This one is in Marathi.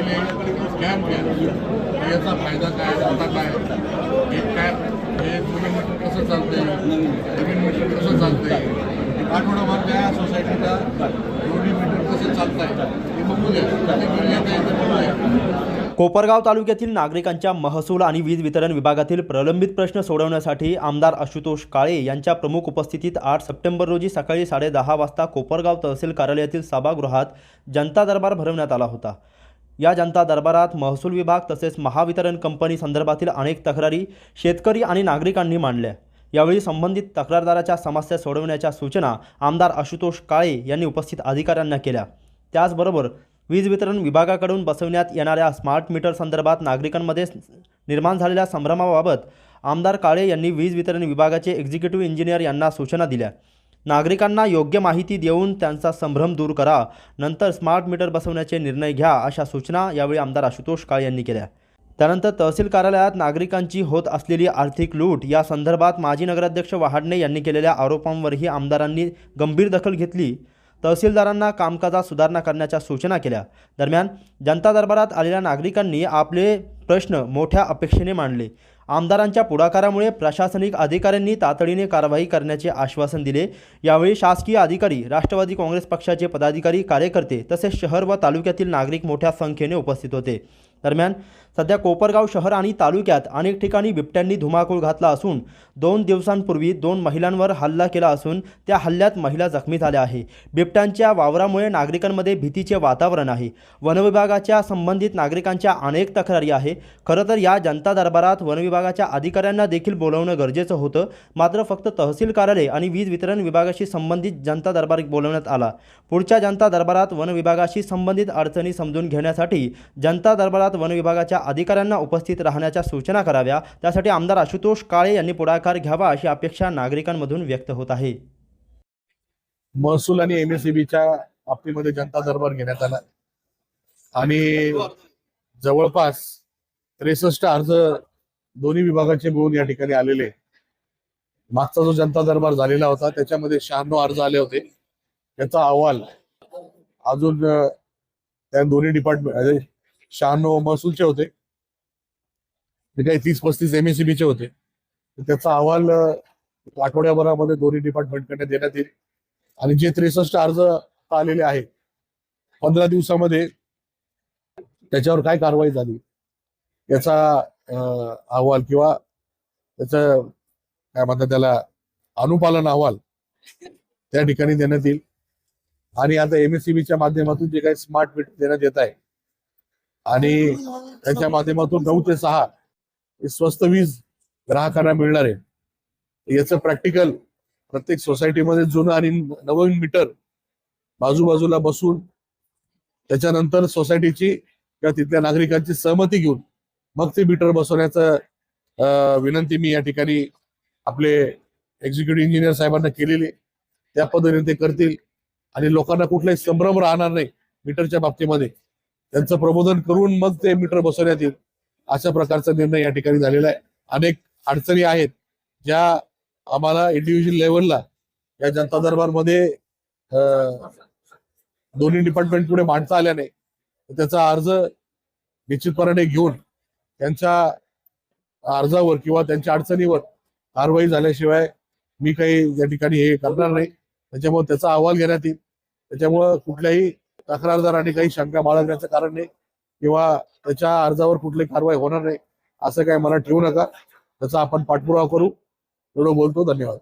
केले स्कॅम केले. याचा फायदा काय? तोटा काय? हे कॅम्प हे जुने मीटर कसं चालते नवीन मीटर कसं चालतंय? आठवडाभर त्या सोसायटीला दोन्ही मीटर कसं चालत आहे हे बघू द्या. कोपरगाव तालुक्यातील नागरिकांच्या महसूल आणि वीज वितरण विभागातील प्रलंबित प्रश्न सोडवण्यासाठी आमदार आशुतोष काळे यांच्या प्रमुख उपस्थितीत आठ सप्टेंबर रोजी सकाळी साडेदहा वाजता कोपरगाव तहसील कार्यालयातील सभागृहात जनता दरबार भरवण्यात आला होता. या जनता दरबारात महसूल विभाग तसेच महावितरण कंपनी संदर्भातील अनेक तक्रारी शेतकरी आणि नागरिकांनी मांडल्या. यावेळी संबंधित तक्रारदाराच्या समस्या सोडवण्याच्या सूचना आमदार आशुतोष काळे यांनी उपस्थित अधिकाऱ्यांना केल्या. त्याचबरोबर वीज वितरण विभागाकडून बसवण्यात येणाऱ्या स्मार्ट मीटर संदर्भात नागरिकांमध्ये निर्माण झालेल्या संभ्रमाबाबत आमदार काळे यांनी वीज वितरण विभागाचे एक्झिक्युटिव्ह इंजिनियर यांना सूचना दिल्या. नागरिकांना योग्य माहिती देऊन त्यांचा संभ्रम दूर करा. नंतर स्मार्ट मीटर बसवण्याचे निर्णय घ्या अशा सूचना यावेळी आमदार आशुतोष काळे यांनी केल्या. त्यानंतर तहसील कार्यालयात नागरिकांची होत असलेली आर्थिक लूट या संदर्भात माजी नगराध्यक्ष वहाडणे यांनी केलेल्या आरोपांवरही आमदारांनी गंभीर दखल घेतली. तहसीलदारांना कामकाजात सुधारणा करण्याच्या सूचना केल्या. दरम्यान जनता दरबारात आलेल्या नागरिकांनी आपले प्रश्न मोठ्या अपेक्षेने मांडले. आमदारांच्या पुढाकारामुळे प्रशासनिक अधिकाऱ्यांनी तातडीने कारवाई करण्याचे आश्वासन दिले. यावेळी शासकीय अधिकारी राष्ट्रवादी काँग्रेस पक्षाचे पदाधिकारी कार्यकर्ते तसेच शहर व तालुक्यातील नागरिक मोठ्या संख्येने उपस्थित होते. दरम्यान सध्या कोपरगाव शहर आणि तालुक्यात अनेक ठिकाणी बिबट्यांनी धुमाकूळ घातला असून दोन दिवसांपूर्वी दोन महिलांवर हल्ला केला असून त्या हल्ल्यात महिला जखमी झाल्या आहे. बिबट्यांच्या वावरामुळे नागरिकांमध्ये भीतीचे वातावरण आहे. वनविभागाच्या संबंधित नागरिकांच्या अनेक तक्रारी आहे. खरं तर या जनता दरबारात वनविभागाच्या अधिकाऱ्यांना देखील बोलवणं गरजेचं होतं. मात्र फक्त तहसील कार्यालय आणि वीज वितरण विभागाशी संबंधित जनता दरबार बोलवण्यात आला. पुढच्या जनता दरबारात वन विभागाशी संबंधित अडचणी समजून घेण्यासाठी जनता दरबारात वन विभागाच्या अधिकाऱ्यांना उपस्थित राहण्याच्या सूचना कराव्या त्यासाठी आमदार आशुतोष काळे यांनी पुढाकार घ्यावा अशी अपेक्षा नागरिकांमधून व्यक्त होत आहे. महसूल आणि एमएससीबीच्या बाबतीमध्ये जनता दरबार घेण्यात आला. आणि जवळपास त्रेसष्ट अर्ज दोन्ही विभागाचे मिळून या ठिकाणी आलेले. मागचा जो जनता दरबार झालेला होता त्याच्यामध्ये शहाण्णव अर्ज आले होते. त्याचा अहवाल अजून त्या दोन्ही डिपार्टमेंट शहाण्णव महसूलचे होते. ते काही तीस पस्तीस एमएससीबीचे होते. त्याचा अहवाल आठवड्याभरामध्ये दोन्ही डिपार्टमेंटकडे देण्यात येईल. आणि जे त्रेसष्ट अर्ज आलेले आहेत पंधरा दिवसामध्ये त्याच्यावर काय कारवाई झाली? याचा अहवाल किंवा त्याचं काय म्हणतात त्याला अनुपालन अहवाल त्या ठिकाणी देण्यात येईल. आणि आता एमएससीबीच्या माध्यमातून जे काही स्मार्ट मीटर देण्यात येत आहे आणि त्याच्या माध्यमातून नऊ ते सहा स्वस्त वीज ग्राहकांना मिळणार आहे. याचं प्रॅक्टिकल प्रत्येक सोसायटीमध्ये जुनं आणि नवीन मीटर बाजूबाजूला बसून त्याच्यानंतर सोसायटीची किंवा तिथल्या नागरिकांची सहमती घेऊन मग ते मीटर बसवण्याचं विनंती मी या ठिकाणी आपले एक्झिक्युटिव्ह इंजिनियर साहेबांना केलेली त्या पद्धतीने ते करतील. आणि लोकांना कुठलाही संभ्रम राहणार नाही मीटरच्या बाबतीमध्ये. त्यांचं प्रबोधन करून मग ते मीटर बसवण्यात येईल. अशा प्रकारचा निर्णय या ठिकाणी झालेला आहे. अनेक अडचणी आहेत ज्या आम्हाला इंडिव्हिज्युअल लेवलला या जनता दरबारमध्ये दोन्ही डिपार्टमेंट पुढे मांडता आल्या नाही. त्याचा अर्ज निश्चितपणाने घेऊन त्यांच्या अर्जावर किंवा त्यांच्या अडचणीवर कारवाई झाल्याशिवाय मी काही या ठिकाणी हे करणार नाही. त्याच्यामुळे त्याचा अहवाल घेण्यात येईल. त्याच्यामुळं कुठल्याही तक्रारदाराने काही शंका बाळगण्याचं कारण नाही किंवा त्याच्या अर्जावर कुठली कारवाई होणार नाही असं काही मला ठेवू नका. त्याचा आपण पाठपुरावा करू. एवढं बोलतो. धन्यवाद.